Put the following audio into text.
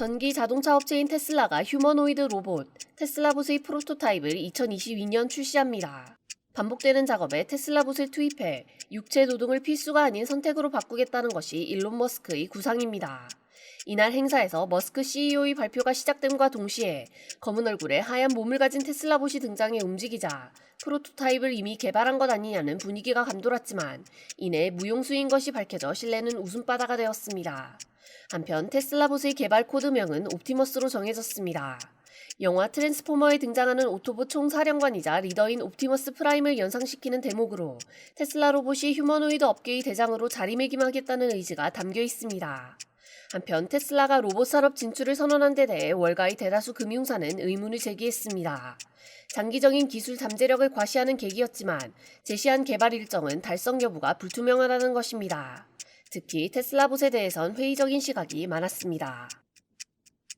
전기 자동차 업체인 테슬라가 휴머노이드 로봇 테슬라봇의 프로토타입을 2022년 출시합니다. 반복되는 작업에 테슬라봇을 투입해 육체 노동을 필수가 아닌 선택으로 바꾸겠다는 것이 일론 머스크의 구상입니다. 이날 행사에서 머스크 CEO의 발표가 시작됨과 동시에 검은 얼굴에 하얀 몸을 가진 테슬라봇이 등장해 움직이자 프로토타입을 이미 개발한 것 아니냐는 분위기가 감돌았지만 이내 무용수인 것이 밝혀져 신뢰는 웃음바다가 되었습니다. 한편 테슬라 봇의 개발 코드명은 옵티머스로 정해졌습니다. 영화 트랜스포머에 등장하는 오토봇 총사령관이자 리더인 옵티머스 프라임을 연상시키는 대목으로 테슬라 로봇이 휴머노이드 업계의 대장으로 자리매김하겠다는 의지가 담겨 있습니다. 한편 테슬라가 로봇 산업 진출을 선언한 데 대해 월가의 대다수 금융사는 의문을 제기했습니다. 장기적인 기술 잠재력을 과시하는 계기였지만 제시한 개발 일정은 달성 여부가 불투명하다는 것입니다. 특히 테슬라 봇에 대해선 회의적인 시각이 많았습니다.